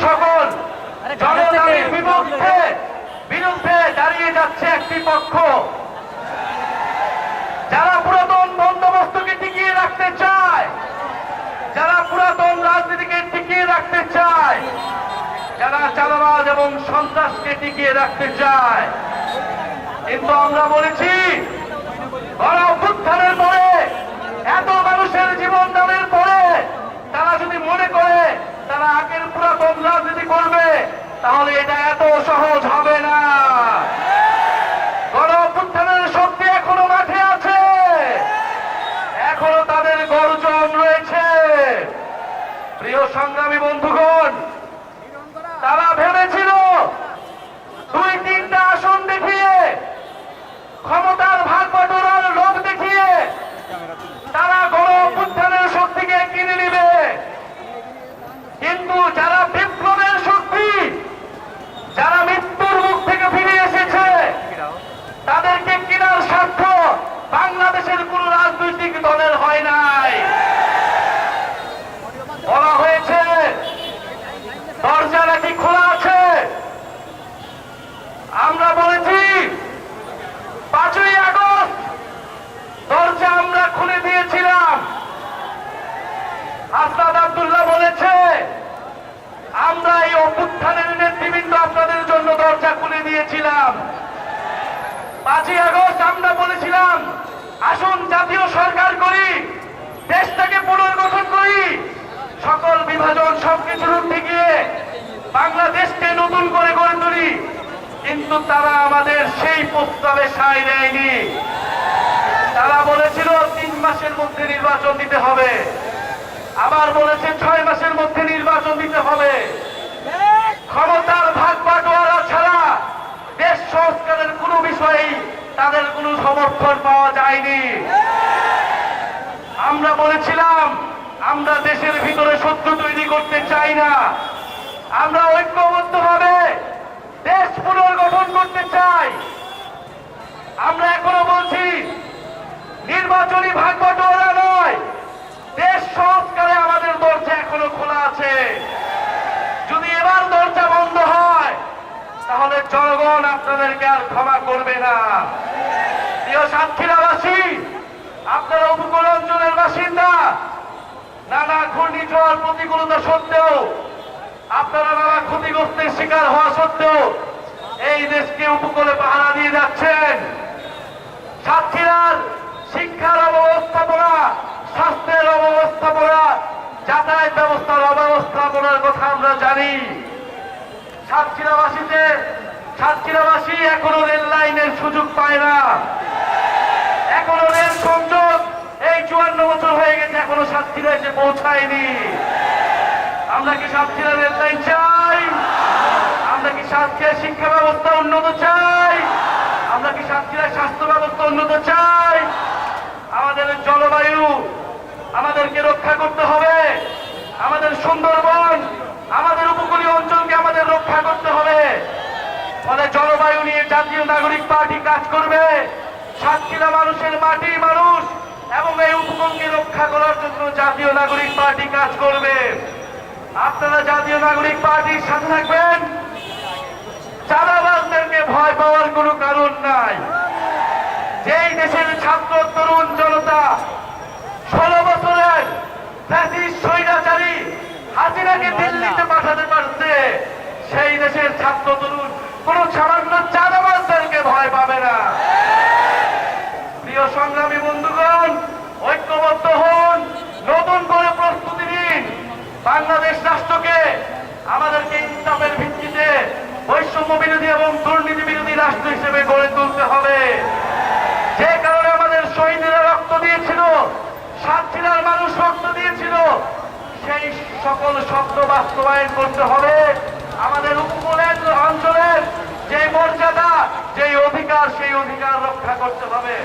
সকল জনগণের বিপক্ষে বিরুদ্ধে দাঁড়িয়ে যাচ্ছে একটি পক্ষ। যারা পুরাতন বন্দোবস্তকে টিকিয়ে রাখতে চায় যারা পুরাতন রাজনীতিকে টিকিয়ে রাখতে চায় যারা চালাবাজ এবং সন্ত্রাসকে টিকিয়ে রাখতে চায় কিন্তু আমরা বলেছি গণ অভ্যুত্থানের পরে এত মানুষের জীবন দানের পরে তারা যদি মনে করে তারা আগের পুরাতন রাজনীতি করবে তাহলে এটা এত সহজ হবে না গণ অভ্যুত্থানের শক্তি এখনও মাঠে আছে এখনও তাদের গর্জন রয়েছে প্রিয় সংগ্রামী বন্ধুগণ তারা ভেবেছিল দুই তিনটা আসন দেখিয়ে ক্ষমতার ভাগ বটরার লোভ দেখিয়ে তারা গণ অভ্যুত্থানের শক্তিকে কিনে নিবে কিন্তু যারা বিপ্লবের শক্তি যারা মৃত্যুর মুখ থেকে ফিরে এসেছে তাদেরকে কেনার স্বার্থ বাংলাদেশের কোন রাজনৈতিক দলের হয় নাই বলা হয়েছে দরজা নাকি খোলা আছে আমরা বলেছি পাঁচই আগস্ট দরজা আমরা খুলে দিয়েছিলাম আসাদ আব্দুল্লাহ বলেছে আমরা এই অভ্যুত্থানের নেতৃবৃন্দ আপনাদের জন্য দরজা খুলে দিয়েছিলাম। পাঁচই আগস্ট আমরা বলেছিলাম, আসুন জাতীয় সরকার করি দেশটাকে পুনর্গঠন করি। সকল বিভাজন সবকিছুর উঠে গিয়ে বাংলাদেশকে নতুন করে গড়ে তুলি। কিন্তু তারা আমাদের সেই প্রস্তাবে সায় দেয়নি। তারা বলেছিল, তিন মাসের মধ্যে নির্বাচন দিতে হবে। আবার বলেছে, ছয় মাসের মধ্যে নির্বাচন দিতে হবে। ক্ষমতার ভাগ বাটোয়ারা ছাড়া দেশ সংস্কারের কোনো বিষয়েই তাদের কোনো সমর্থন পাওয়া যায়নি। আমরা বলেছিলাম, আমরা দেশের ভিতরে সত্য তৈরি করতে চাই না। আমরা ঐক্যবদ্ধভাবে দেশ পুনর্গঠন করতে চাই। আমরা এখনও বলছি, নির্বাচনী ভাগ বাটোয়ারা নয় দেশ সংস্কারে আমাদের দরজা এখনও খোলা আছে যদি এবার দরজা বন্ধ হয় তাহলে জনগণ আপনাদেরকে আর ক্ষমা করবে না। প্রিয় সাতক্ষীরাবাসী, আপনারা উপকূল অঞ্চলের বাসিন্দা। নানা ঘূর্ণিঝড় প্রতিকূলতা সত্ত্বেও আপনারা নানা ক্ষতিগ্রস্তের শিকার হওয়া সত্ত্বেও এই দেশকে উপকূলে পাহারা দিয়ে যাচ্ছেন। সাতক্ষীরার শিক্ষার অব্যবস্থাপনা, স্বাস্থ্যের অব্যবস্থাপনা, যাতায়াত ব্যবস্থার অব্যবস্থাপনার কথা আমরা জানি। সাতক্ষীরাবাসীতে সাতক্ষীরাবাসী এখনও রেল লাইনের সুযোগ পায় না। এখনও রেল সংযোগ এই চুয়ান্ন বছর হয়ে গেছে, এখনও সাতক্ষীরা এসে পৌঁছায়নি। আমরা কি সাতক্ষীরা রেল লাইন চাই? আমরা কি সাতক্ষীরা শিক্ষা ব্যবস্থা উন্নত চাই? আমরা কি সাতক্ষীরার স্বাস্থ্য ব্যবস্থা উন্নত চাই? আমাদের জলবায়ু আমাদেরকে রক্ষা করতে হবে আমাদের সুন্দরবন আমাদের উপকূলীয় অঞ্চলকে আমাদের রক্ষা করতে হবে ফলে জলবায়ু নিয়ে জাতীয় নাগরিক পার্টি কাজ করবে। সাতক্ষীরা মানুষের মাটি মানুষ এবং এই উপকূলকে রক্ষা করার জন্য জাতীয় নাগরিক পার্টি কাজ করবে। আপনারা জাতীয় নাগরিক পার্টির সাথে থাকবেন। চাঁদাবাজদেরকে ভয় পাওয়ার কোনো কারণ নাই। যেই দেশের ছাত্র, তরুণ জনতা ষোলো বছরের স্বৈরাচারী হাসিনাকে দিল্লিতে পাঠাতে পারছে, সেই দেশের ছাত্র, তরুণ কোন সামান্য চাঁদাবাজদেরকে ভয় পাবে না। প্রিয় সংগ্রামী বন্ধুগণ, ঐক্যবদ্ধ হন, নতুন করে প্রস্তুতি নিন। বাংলাদেশ রাষ্ট্রকে আমাদেরকে ইনসাফের ভিত্তিতে বৈষম্য বিরোধী এবং দুর্নীতি বিরোধী রাষ্ট্র হিসেবে গড়ে তুলতে হবে। যে কারণে আমাদের শহীদেরা রক্ত দিয়েছিল সাতক্ষীরার মানুষ রক্ত দিয়েছিল, সেই সকল শব্দ বাস্তবায়ন করতে হবে। আমাদের উপকূলের অঞ্চলের যে মর্যাদা যেই অধিকার সেই অধিকার রক্ষা করতে হবে।